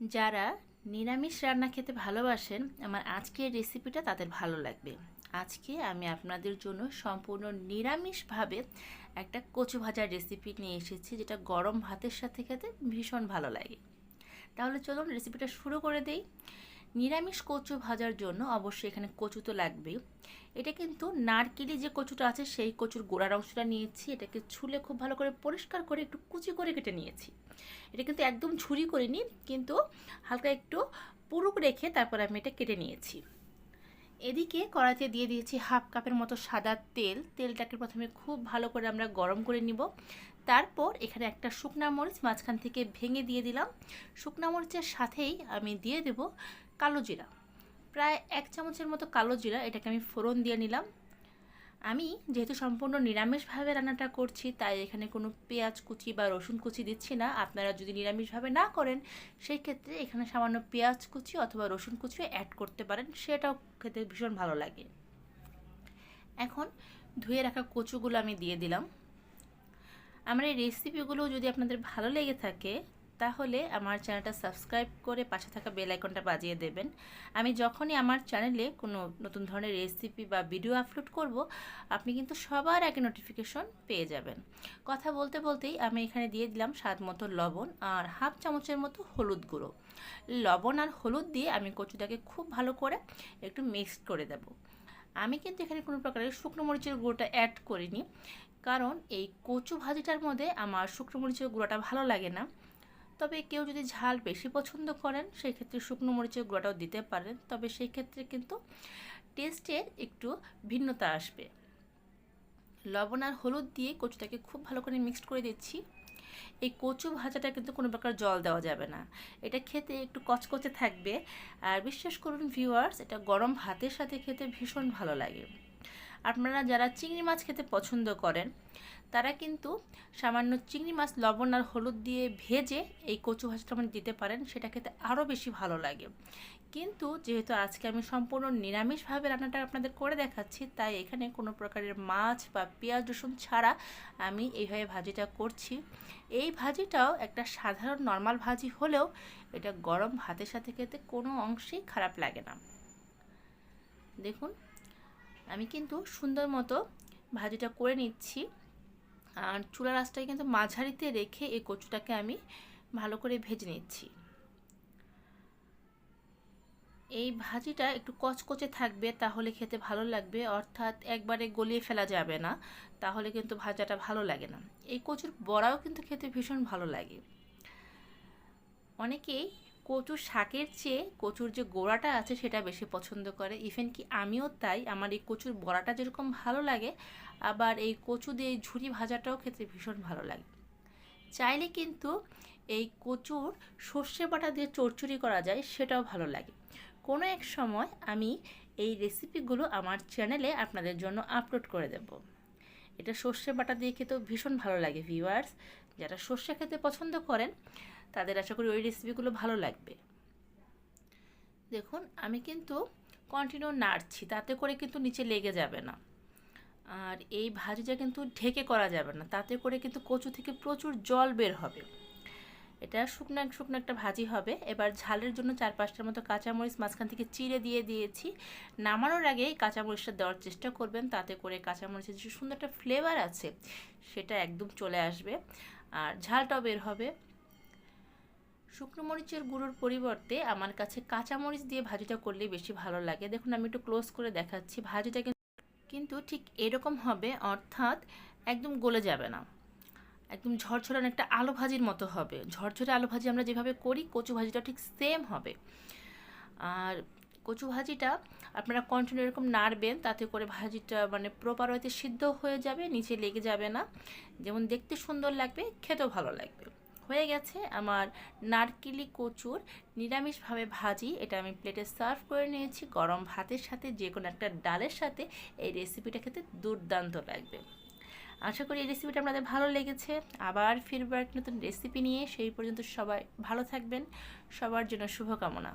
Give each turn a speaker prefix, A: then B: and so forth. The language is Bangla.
A: যারা নিরামিষ রান্না খেতে ভালোবাসেন, আমার আজকের রেসিপিটা তাদের ভালো লাগবে। আজকে আমি আপনাদের জন্য সম্পূর্ণ নিরামিষভাবে একটা কচু ভাজার রেসিপি নিয়ে এসেছি, যেটা গরম ভাতের সাথে খেতে ভীষণ ভালো লাগে। তাহলে চলুন রেসিপিটা শুরু করে দেই। নিরামিষ কচু ভাজার জন্য অবশ্যই এখানে কচু তো লাগবেই। এটা কিন্তু নারকেলি যে কচুটা আছে, সেই কচুর গোড়ার অংশটা নিয়েছি। এটাকে ছুলে খুব ভালো করে পরিষ্কার করে একটু কুচি করে কেটে নিয়েছি। এটা কিন্তু একদম ছুরি করিনি, কিন্তু হালকা একটু পুরুক রেখে তারপর আমি এটা কেটে নিয়েছি। এদিকে কড়াইতে দিয়ে দিয়েছি হাফ কাপের মতো সাদা তেল। তেলটাকে প্রথমে খুব ভালো করে আমরা গরম করে নিব। তারপর এখানে একটা শুকনা মরিচ মাঝখান থেকে ভেঙে দিয়ে দিলাম। শুকনা মরিচের সাথেই আমি দিয়ে দেব কালো জিরা। প্রায় এক চামচের মতো কালো জিরা, এটাকে আমি ফোড়ন দিয়ে নিলাম। আমি যেহেতু সম্পূর্ণ নিরামিষভাবে রান্নাটা করছি, তাই এখানে কোনো পেঁয়াজ কুচি বা রসুন কুচি দিচ্ছি না। আপনারা যদি নিরামিষভাবে না করেন, সেই ক্ষেত্রে এখানে সামান্য পেঁয়াজ কুচি অথবা রসুন কুচিও অ্যাড করতে পারেন, সেটাও খেতে ভীষণ ভালো লাগে। এখন ধুয়ে রাখা কচুগুলো আমি দিয়ে দিলাম। আমার এই রেসিপিগুলো যদি আপনাদের ভালো লেগে থাকে তাহলে আমার চ্যানেলটা সাবস্ক্রাইব করে পাশে থাকা বেল আইকনটা বাজিয়ে দেবেন। আমি যখনই আমার চ্যানেলে কোনো নতুন ধরনের রেসিপি বা ভিডিও আপলোড করব, আপনি কিন্তু সবার আগে নোটিফিকেশন পেয়ে যাবেন। কথা বলতে বলতেই আমি এখানে দিয়ে দিলাম স্বাদ মতো লবণ আর হাফ চামচের মতো হলুদ গুঁড়ো। লবণ আর হলুদ দিয়ে আমি কচুটাকে খুব ভালো করে একটু মিক্সড করে দেব। আমি কিন্তু এখানে কোনো প্রকারের শুকনো মরিচের গুঁড়োটা অ্যাড করিনি, কারণ এই কচু ভাজিটার মধ্যে আমার শুকনো মরিচের গুঁড়োটা ভালো লাগে না। তবে কেউ যদি ঝাল বেশি পছন্দ করেন সেই ক্ষেত্রে শুকনো মরিচের গুঁড়াটাও দিতে পারেন। তবে সেই ক্ষেত্রে কিন্তু টেস্টে একটু ভিন্নতা আসবে। লবণ আর হলুদ দিয়ে কচুটাকে খুব ভালো করে মিক্সড করে দিচ্ছি। এই কচু ভাজাটা কিন্তু কোনো প্রকার জল দেওয়া যাবে না। এটা খেতে একটু কচকচে থাকবে। আর বিশ্বাস করুন ভিউয়ার্স এটা গরম ভাতের সাথে খেতে ভীষণ ভালো লাগে। আপনারা যারা চিংড়ি মাছ খেতে পছন্দ করেন, তারা কিন্তু সামান্য চিংড়ি মাছ, লবণ আর হলুদ দিয়ে ভেজে এই কচু ভাজাটা মানে দিতে পারেন, সেটা খেতে আরও বেশি ভালো লাগে। কিন্তু যেহেতু আজকে আমি সম্পূর্ণ নিরামিষভাবে রান্নাটা আপনাদের করে দেখাচ্ছি, তাই এখানে কোনো প্রকারের মাছ বা পেঁয়াজ, রসুন ছাড়া আমি এইভাবে ভাজিটা করছি। এই ভাজিটাও একটা সাধারণ, নর্মাল ভাজি হলেও এটা গরম ভাতের সাথে খেতে কোনো অংশেই খারাপ লাগে না। দেখুন আমি কিন্তু সুন্দর মতো ভাজিটা করে নিচ্ছি। আর চুলা আঁচটাকে কিন্তু মাঝারিতে রেখে এই কচুটাকে আমি ভালো করে ভেজে নিচ্ছি। এই ভাজিটা একটু কচকচে থাকবে, তাহলে খেতে ভালো লাগবে। অর্থাৎ একবারে গলিয়ে ফেলা যাবে না, তাহলে কিন্তু ভাজাটা ভালো লাগে না। এই কচুর বড়াও কিন্তু খেতে ভীষণ ভালো লাগে। অনেকেই কচুর শাকের চেয়ে কচুর যে গোড়াটা আছে সেটা বেশি পছন্দ করে। ইভেন কি আমিও তাই, আমার এই কচুর বড়াটা যেরকম ভালো লাগে, আবার এই কচু দিয়ে ঝুরি ভাজাটাও খেতে ভীষণ ভালো লাগে। চাইলে কিন্তু এই কচুর সর্ষে বাটা দিয়ে চড়চড়ি করা যায়, সেটাও ভালো লাগে। কোনো এক সময় আমি এই রেসিপিগুলো আমার চ্যানেলে আপনাদের জন্য আপলোড করে দেব। এটা সর্ষে বাটা দিয়ে খেতেও ভীষণ ভালো লাগে ভিউয়ার্স যারা সর্ষে খেতে পছন্দ করেন তাদের আশা করি ওই রেসিপিগুলো ভালো লাগবে। দেখুন, আমি কিন্তু কন্টিনিউ নাড়ছি, তাতে করে কিন্তু নিচে লেগে যাবে না। আর এই ভাজিটা কিন্তু ঢেকে করা যাবে না, তাতে করে কিন্তু কচু থেকে প্রচুর জল বের হবে। এটা শুকনো শুকনো একটা ভাজি হবে। এবার ঝালের জন্য চার পাঁচটার মতো কাঁচামরিচ মাঝখান থেকে চিড়ে দিয়ে দিয়েছি। নামানোর আগে কাঁচামরিচটা দেওয়ার চেষ্টা করবেন, তাতে করে কাঁচামরিচের যে সুন্দর একটা ফ্লেভার আছে, সেটা একদম চলে আসবে। আর ঝালটাও বের হবে। শুকনো মরিচের গুঁড়োর পরিবর্তে আমার কাছে কাঁচা মরিচ দিয়ে ভাজিটা করলেই বেশি ভালো লাগে। দেখুন, আমি একটু ক্লোজ করে দেখাচ্ছি। ভাজিটা কিন্তু ঠিক এরকম হবে, অর্থাৎ একদম গলে যাবে না। একদম ঝরঝরানো একটা আলু ভাজির মতো হবে। ঝরঝরে আলু ভাজি আমরা যেভাবে করি, কচু ভাজিটা ঠিক সেম হবে। আর কচু ভাজিটা আপনারা কন্টিনিউ এরকম নাড়বেন, তাতে করে ভাজিটা মানে প্রপার হয়তো সিদ্ধ হয়ে যাবে, নিচে লেগে যাবে না। যেমন দেখতে সুন্দর লাগবে, খেতেও ভালো লাগবে। হয়ে গেছে আমার নারকেলি কচুর নিরামিষভাবে ভাজি। এটা আমি প্লেটে সার্ভ করে নিয়েছি। গরম ভাতের সাথে যে কোনো একটা ডালের সাথে এই রেসিপিটা খেতে দুর্দান্ত লাগবে। আশা করি এই রেসিপিটা আপনাদের ভালো লেগেছে। আবার ফিরবার নতুন রেসিপি নিয়ে। সেই পর্যন্ত সবাই ভালো থাকবেন। সবার জন্য শুভকামনা।